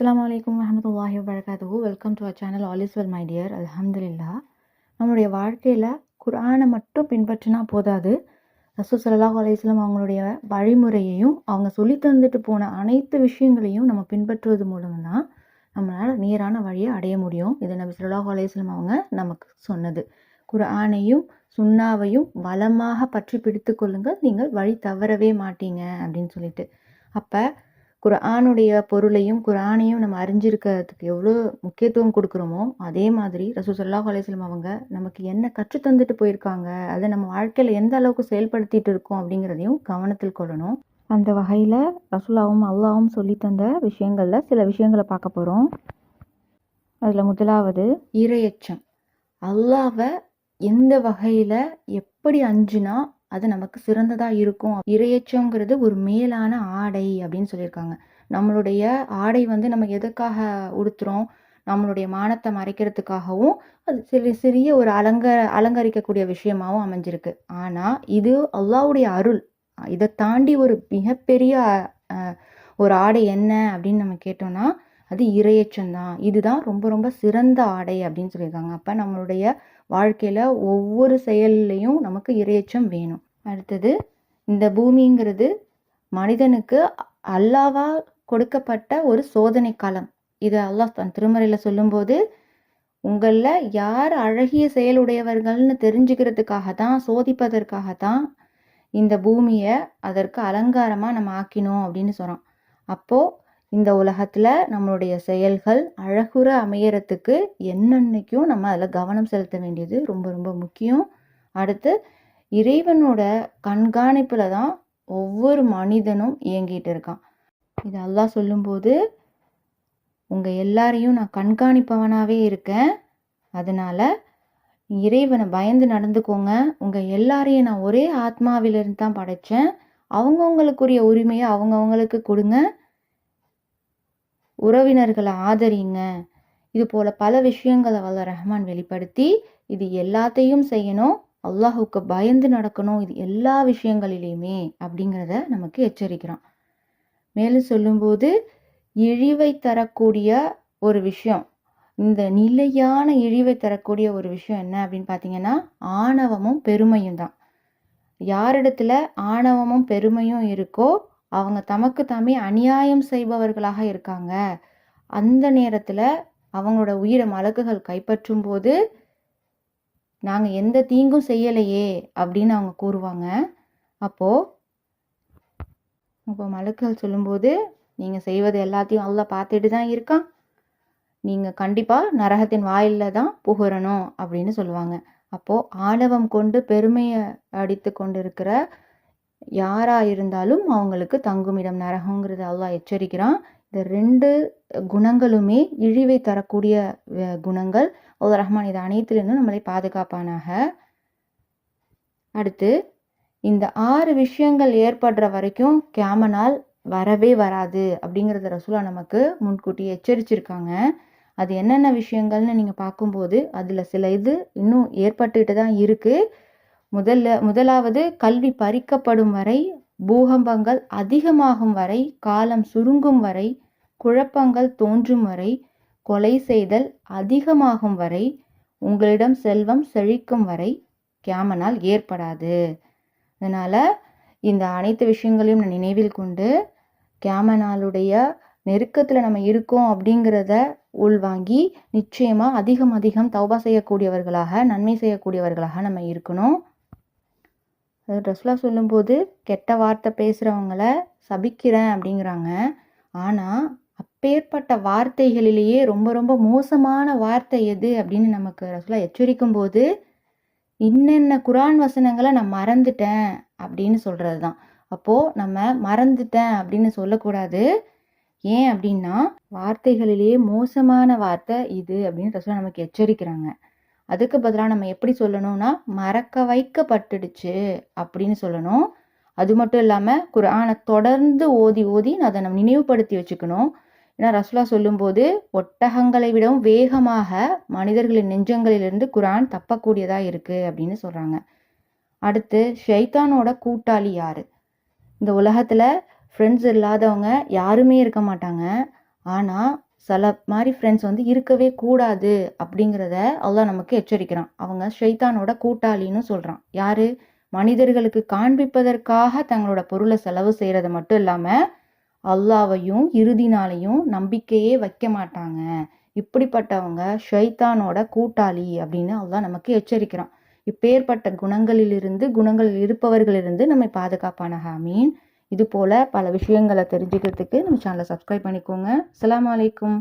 அஸ்லாம் வலைக்கம் வரமத்துல்லாஹி வரகாத்து welcome to a channel all is well my dear அலமதுல்லா நம்மளுடைய வாழ்க்கையில் குரானை மட்டும் பின்பற்றினா போதாது. ரசூ சல்லாஹ் அலையம் அவங்களுடைய வழிமுறையையும் அவங்க சொல்லி தந்துட்டு போன அனைத்து விஷயங்களையும் நம்ம பின்பற்றுவது மூலம் தான் நம்மளால் நேரான வழியை அடைய முடியும். இது நபி சல்லாஹ் அலையம் அவங்க நமக்கு சொன்னது. குர்ஆனையும் சுண்ணாவையும் வளமாக பற்றி பிடித்து கொள்ளுங்கள். நீங்கள் வழி தவறவே மாட்டீங்க அப்படின்னு சொல்லிட்டு. அப்போ குர்ஆனுடைய பொருளையும் குர்ஆனையும் நம்ம அறிஞ்சிருக்கிறதுக்கு எவ்வளோ முக்கியத்துவம் கொடுக்குறோமோ அதே மாதிரி ரசூ ஸல்லல்லாஹு அலைஹி அவங்க நமக்கு என்ன கற்று தந்துட்டு போயிருக்காங்க அதை நம்ம வாழ்க்கையில் எந்த அளவுக்கு செயல்படுத்திட்டு இருக்கோம் அப்படிங்கிறதையும் கவனத்தில் கொள்ளணும். அந்த வகையில் ரசூலாவும் அல்லாவும் சொல்லி தந்த விஷயங்களில் சில விஷயங்களை பார்க்க போகிறோம் அதில் முதலாவது இரையச்சம். அல்லாவை எந்த வகையில் எப்படி அஞ்சுனா அது நமக்கு சிறந்ததாக இருக்கும். இரையச்சங்கிறது ஒரு மேலான ஆடை அப்படின்னு சொல்லியிருக்காங்க. நம்மளுடைய ஆடை வந்து நம்ம எதுக்காக உடுத்துறோம்? நம்மளுடைய மானத்தை மறைக்கிறதுக்காகவும் அது சிறு சிறிய ஒரு அலங்க அலங்கரிக்கக்கூடிய விஷயமாகவும் அமைஞ்சிருக்கு. ஆனால் இது அல்லாவுடைய அருள். இதை தாண்டி ஒரு மிகப்பெரிய ஒரு ஆடை என்ன அப்படின்னு நம்ம கேட்டோம்னா அது இரையச்சம் தான் இதுதான் ரொம்ப ரொம்ப சிறந்த ஆடை அப்படின்னு சொல்லியிருக்காங்க. அப்போ நம்மளுடைய வாழ்க்கையில் ஒவ்வொரு செயல்லையும் நமக்கு இரையச்சம் வேணும். அடுத்தது இந்த பூமிங்கிறது மனிதனுக்கு அல்லாவா கொடுக்கப்பட்ட ஒரு சோதனை காலம். இது அல்லாஹ் தன் திருமறையில் சொல்லும்போது உங்களில் யார் அழகிய செயலுடையவர்கள்னு தெரிஞ்சுக்கிறதுக்காக தான் சோதிப்பதற்காக தான் இந்த பூமியை அதற்கு அலங்காரமாக நம்ம ஆக்கினோம் அப்படின்னு சொல்கிறோம் அப்போது இந்த உலகத்தில் நம்மளுடைய செயல்கள் அழகுற அமையறதுக்கு என்னென்னைக்கும் நம்ம அதில் கவனம் செலுத்த வேண்டியது ரொம்ப ரொம்ப முக்கியம். அடுத்து இறைவனோட கண்காணிப்பில் தான் ஒவ்வொரு மனிதனும் இயங்கிட்டு இருக்கான். இது அல்லாஹ் சொல்லும்போது உங்கள் எல்லாரையும் நான் கண்காணிப்பவனாகவே இருக்கேன். அதனால் இறைவனை பயந்து நடந்துக்கோங்க. உங்கள் எல்லாரையும் நான் ஒரே ஆத்மாவிலிருந்து தான் படைச்சேன். அவங்கவுங்களுக்குரிய உரிமையை அவங்கவுங்களுக்கு கொடுங்க. உறவினர்களை ஆதரிங்க. இது போல் பல விஷயங்களை வல்ல ரஹ்மான் வெளிப்படுத்தி இது எல்லாத்தையும் செய்யணும் அல்லாஹுக்கு பயந்து நடக்கணும் இது எல்லா விஷயங்களிலையுமே அப்படிங்கிறத நமக்கு எச்சரிக்கிறான். மேலும் சொல்லும்போது இழிவை தரக்கூடிய ஒரு விஷயம் இந்த நிலையான இழிவை தரக்கூடிய ஒரு விஷயம் என்ன அப்படின்னு பார்த்தீங்கன்னா ஆணவமும் பெருமையும் தான். யாரிடத்துல ஆணவமும் பெருமையும் இருக்கோ அவங்க தமக்கு தாமே அநியாயம் செய்பவர்களாக இருக்காங்க. அந்த நேரத்தில் அவங்களோட உயிரை மலக்குகள் கைப்பற்றும் போது நாங்கள் எந்த தீங்கும் செய்யலையே அப்படின்னு அவங்க கூறுவாங்க. அப்போது இப்போ மலக்குகள் சொல்லும்போது நீங்கள் செய்வது எல்லாத்தையும் அல்லாஹ் பார்த்துட்டு தான் இருக்கான். நீங்கள் கண்டிப்பாக நரகத்தின் வாயிலில் தான் புகழணும் அப்படின்னு சொல்லுவாங்க. அப்போது ஆணவம் கொண்டு பெருமையை அடித்து கொண்டு இருக்கிற யாராக இருந்தாலும் அவங்களுக்கு தங்குமிடம் நரகங்கிறத அல்லாஹ் எச்சரிக்கிறான். இந்த ரெண்டு குணங்களுமே இழிவை தரக்கூடிய குணங்கள். அல்லாஹ் ரஹ்மான் இது அனைத்திலிருந்தும் நம்மளை பாதுகாப்பானாக. அடுத்து இந்த ஆறு விஷயங்கள் ஏற்படுற வரைக்கும் கேமனால் வரவே வராது அப்படிங்கிறத ரசூலா நமக்கு முன்கூட்டி எச்சரிச்சிருக்காங்க. அது என்னென்ன விஷயங்கள்னு நீங்கள் பார்க்கும்போது அதில் சில இது இன்னும் ஏற்பட்டுக்கிட்டு தான் இருக்குது முதல்ல முதலாவது கல்வி பறிக்கப்படும் வரை பூகம்பங்கள் அதிகமாகும் வரை காலம் சுருங்கும் வரை குழப்பங்கள் தோன்றும் வரை கொலை செய்தல் அதிகமாகும் வரை உங்களிடம் செல்வம் செழிக்கும் வரை கேமனால் ஏற்படாது. அதனால் இந்த அனைத்து விஷயங்களையும் நான் நினைவில் கொண்டு கேமனாலுடைய நெருக்கத்தில் நம்ம இருக்கோம் அப்படிங்கிறத உள்வாங்கி நிச்சயமாக அதிகம் அதிகம் தௌபா செய்யக்கூடியவர்களாக நன்மை செய்யக்கூடியவர்களாக நம்ம இருக்கணும். அது ரசுலா சொல்லும்போது கெட்ட வார்த்தை பேசுகிறவங்கள சபிக்கிறேன் அப்படிங்கிறாங்க. ஆனால் அப்பேற்பட்ட வார்த்தைகளிலேயே ரொம்ப ரொம்ப மோசமான வார்த்தை எது அப்படின்னு நமக்கு ரசுலா எச்சரிக்கும் போது இன்னென்ன குரான் வசனங்களை நான் மறந்துட்டேன் அப்படின்னு சொல்கிறது தான் அப்போது நம்ம மறந்துட்டேன் அப்படின்னு சொல்லக்கூடாது. ஏன் அப்படின்னா வார்த்தைகளிலேயே மோசமான வார்த்தை இது அப்படின்னு ரசூலா நமக்கு எச்சரிக்கிறாங்க. அதுக்கு பதிலாக நம்ம எப்படி சொல்லணும்னா மறக்க வைக்கப்பட்டுடுச்சு அப்படின்னு சொல்லணும். அது மட்டும் இல்லாமல் குரானை தொடர்ந்து ஓதி ஓதி அதை நம்ம நினைவுபடுத்தி வச்சுக்கணும். ஏன்னா ரசுலா சொல்லும்போது ஒட்டகங்களை விடவும் வேகமாக மனிதர்களின் நெஞ்சங்களிலிருந்து குரான் தப்பக்கூடியதாக இருக்குது அப்படின்னு சொல்கிறாங்க அடுத்து ஷைத்தானோட கூட்டாளி யார்? இந்த உலகத்தில் ஃப்ரெண்ட்ஸ் இல்லாதவங்க யாருமே இருக்க மாட்டாங்க. ஆனால் சில மாதிரி ஃப்ரெண்ட்ஸ் வந்து இருக்கவே கூடாது அப்படிங்கிறத அல்லாஹ் நமக்கு எச்சரிக்கிறான். அவங்க ஷைத்தானோட கூட்டாளின்னு சொல்கிறான் யார்? மனிதர்களுக்கு காண்பிப்பதற்காக தங்களோட பொருளை செலவு செய்கிறது மட்டும் இல்லாமல் அல்லாவையும் இறுதி நாளையும் நம்பிக்கையே வைக்க மாட்டாங்க. இப்படிப்பட்டவங்க ஷைத்தானோட கூட்டாளி அப்படின்னு அல்லாஹ் நமக்கு எச்சரிக்கிறான். இப்பேற்பட்ட குணங்களிலிருந்து குணங்களில் இருப்பவர்களிலிருந்து நம்மை பாதுகாப்பான ஹாமீன் இது போல் பல விஷயங்களை தெரிஞ்சுக்கிறதுக்கு நம்ம சேனலை சப்ஸ்கிரைப் பண்ணிக்கோங்க. அலாம் அலைக்கும்.